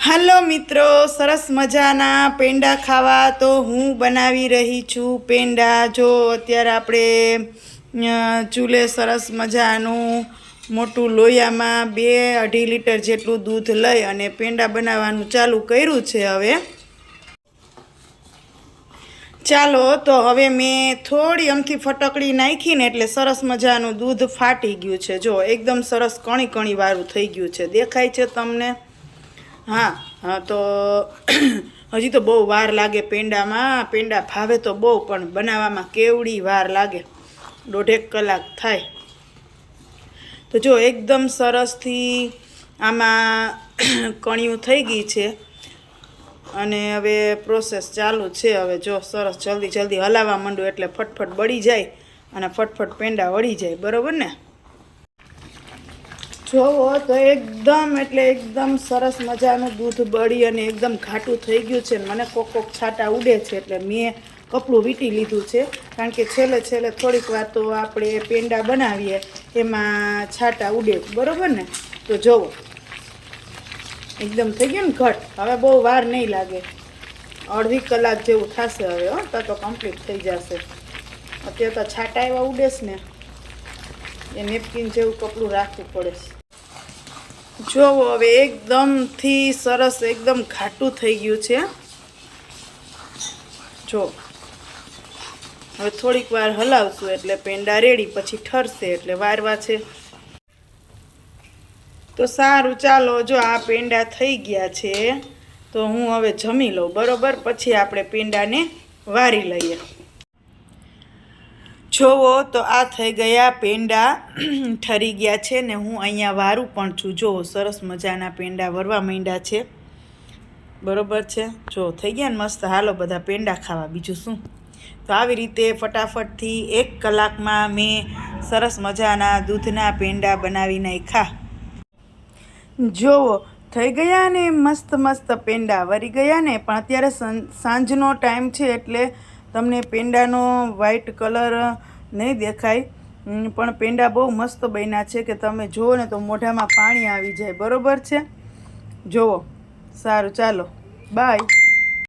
હાલો મિત્રો, સરસ મજાના પેંડા ખાવા તો હું બનાવી રહી છું પેંડા. જો અત્યારે આપણે ચૂલે સરસ મજાનું મોટું લોયામાં બે અઢી લીટર જેટલું દૂધ લઈ અને પેંડા બનાવવાનું ચાલુ કર્યું છે હવે. ચાલો, તો હવે મેં થોડી અમથી ફટકડી નાખીને એટલે સરસ મજાનું દૂધ ફાટી ગયું છે. જો, એકદમ સરસ કણી કણી વાળું થઈ ગયું છે. દેખાય છે તમને? હા હા, તો હજી તો બહુ વાર લાગે પેંડામાં. પેંડા ફાવે તો બહુ, પણ બનાવવામાં કેવડી વાર લાગે. દોઢેક કલાક થાય. તો જો, એકદમ સરસથી આમાં કણિયું થઈ ગઈ છે. અને હવે પ્રોસેસ ચાલુ છે. હવે જો, સરસ જલ્દી જલ્દી હલાવવા માંડું એટલે ફટફટ બળી જાય અને ફટફટ પેંડા વળી જાય. બરાબર ને? જોવો તો એકદમ એટલે એકદમ સરસ મજાનું દૂધ બળી અને એકદમ ઘાટું થઈ ગયું છે મને કોક કોક છાટા ઉડે છે એટલે મેં કપડું વીંટી લીધું છે. કારણ કે છેલ્લે છેલ્લે થોડીક વાર તો આપણે પેંડા બનાવીએ, એમાં છાટા ઉડે, બરાબર ને? તો જોવો. એકદમ થઈ ગયું ને ઘટ. હવે બહુ વાર નહીં લાગે. અડધી કલાક જેવું થશે હવે, હો. તો તો કમ્પ્લીટ થઈ જશે. અત્યારે તો છાટા એવા ઉડેશ ને. એ નેપકિન જેવું કપડું રાખવું પડે છે. જોવો હવે એકદમથી સરસ, એકદમ ઘાટું થઈ ગયું છે. જો. હવે થોડીક વાર હલાવશું એટલે પેંડા રેડી, પછી ઠરશે એટલે વારવા છે. તો સારું, ચાલો જો આ પેંડા થઈ ગયા છે, તો હું હવે જમી લઉં. બરોબર? પછી આપણે પેંડાને વારી લઈએ. જોવો તો આ થઈ ગયા પેંડા ઠરી ગયા છે ને હું અહીંયા વારું પણ છું. જો, સરસ મજાના પેંડા વરવા માંડ્યા છે. બરોબર છે? જો, થઈ ગયા ને મસ્ત. હાલો બધા પેંડા ખાવા. બીજું શું? તો આવી રીતે ફટાફટથી એક કલાકમાં મેં સરસ મજાના દૂધના પેંડા બનાવી નાખ્યા. જોવો, થઈ ગયા ને મસ્ત મસ્ત પેંડા. વરી ગયા ને, પણ અત્યારે સાંજનો ટાઈમ છે એટલે તમને પેંડાનો વ્હાઈટ કલર નહીં દેખાય. પણ પેંડા બહુ મસ્ત બન્યા છે કે તમે જુઓ ને તો મોઢામાં પાણી આવી જાય. બરોબર છે? જુઓ. સારું, ચાલો. બાય